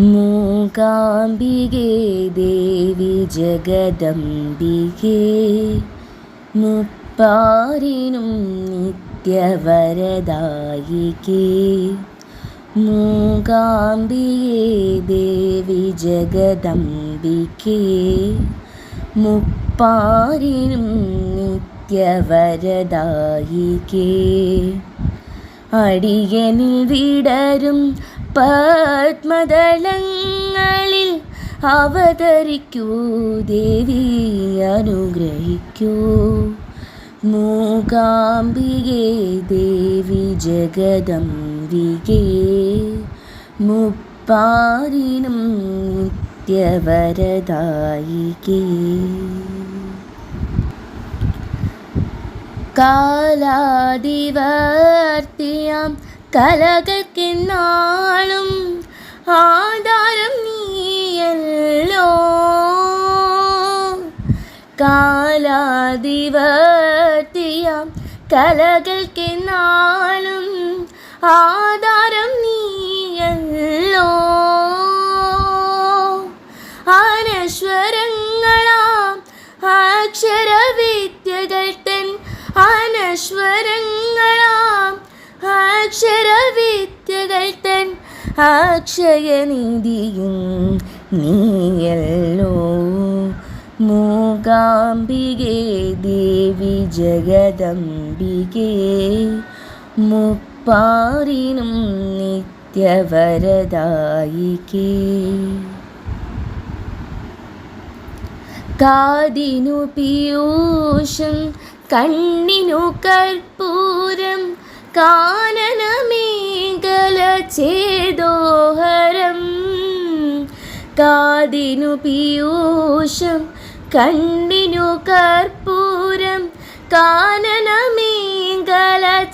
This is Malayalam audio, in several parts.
മൂകാംബികേ ദേവി ജഗദംബികേ. മുപ്പാരിനും നിത്യവരദായികേ. മൂകാംബികേ ദേവി ജഗദംബികേ. മുപ്പാരിനും നിത്യവരദായികേ. അടിയനിൽ വിടരും പത്മദളങ്ങളിൽ അവതരിക്കൂ ദേവി അനുഗ്രഹിക്കൂ. മൂകാംബികേ ദേവി ജഗദംബികേ മുപ്പാരിനും നിത്യവരദായികേ. കാലാതിവർത്തിയാം കലകൾക്കെന്നാളും ആധാരം നീയല്ലോ. കാലാതിവർത്തിയാം കലകൾക്കെന്നാളും ആധാരം നീയല്ലോ. അനശ്വരങ്ങളാം അക്ഷരവിദ്യകൾ തൻ അനശ്വരങ്ങളാം അക്ഷരവിദ്യകൾ തൻ അക്ഷയനിധിയും നീയല്ലോ. മൂകാംബികേ ദേവി ജഗദംബികേ മുപ്പാറിനും നിത്യവരദായികേ. കാതിനു പീയൂഷം കണ്ണിനു കർപ്പൂരം കാനനമേഖല ചേതോഹരം കാതിനു പീയൂഷം കണ്ണിനു കർപ്പൂരം കാനനമേഖല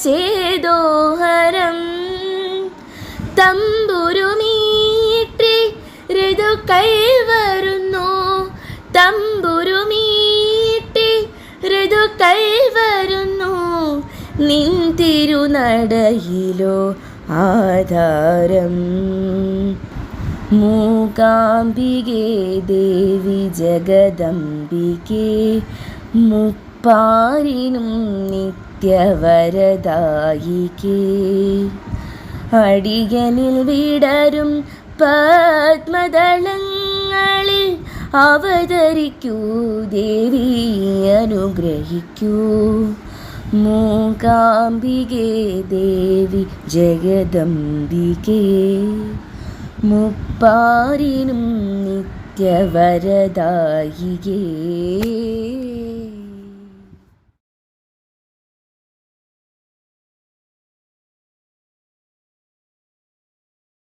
ചേദോഹരം തമ്പുരുമീട്ടി ഋതുക്കൾ വരുന്നു തമ്പുരുമീട്ടി ഋതു വരുന്നു. നിൻ തിരുനടയിലോ ആധാരം. മൂകാംബികേ ദേവി ജഗദംബികേ മുപ്പാരിനും നിത്യവരദായികേ. അടിയനിൽ വിടരും പത്മദളങ്ങളിൽ അവതരിക്കൂ ദേവി അനുഗ്രഹിക്കൂ. മൂകാംബികേ ദേവി ജഗദംബികേ. മുപ്പാരിനും നിത്യവരദായികേ.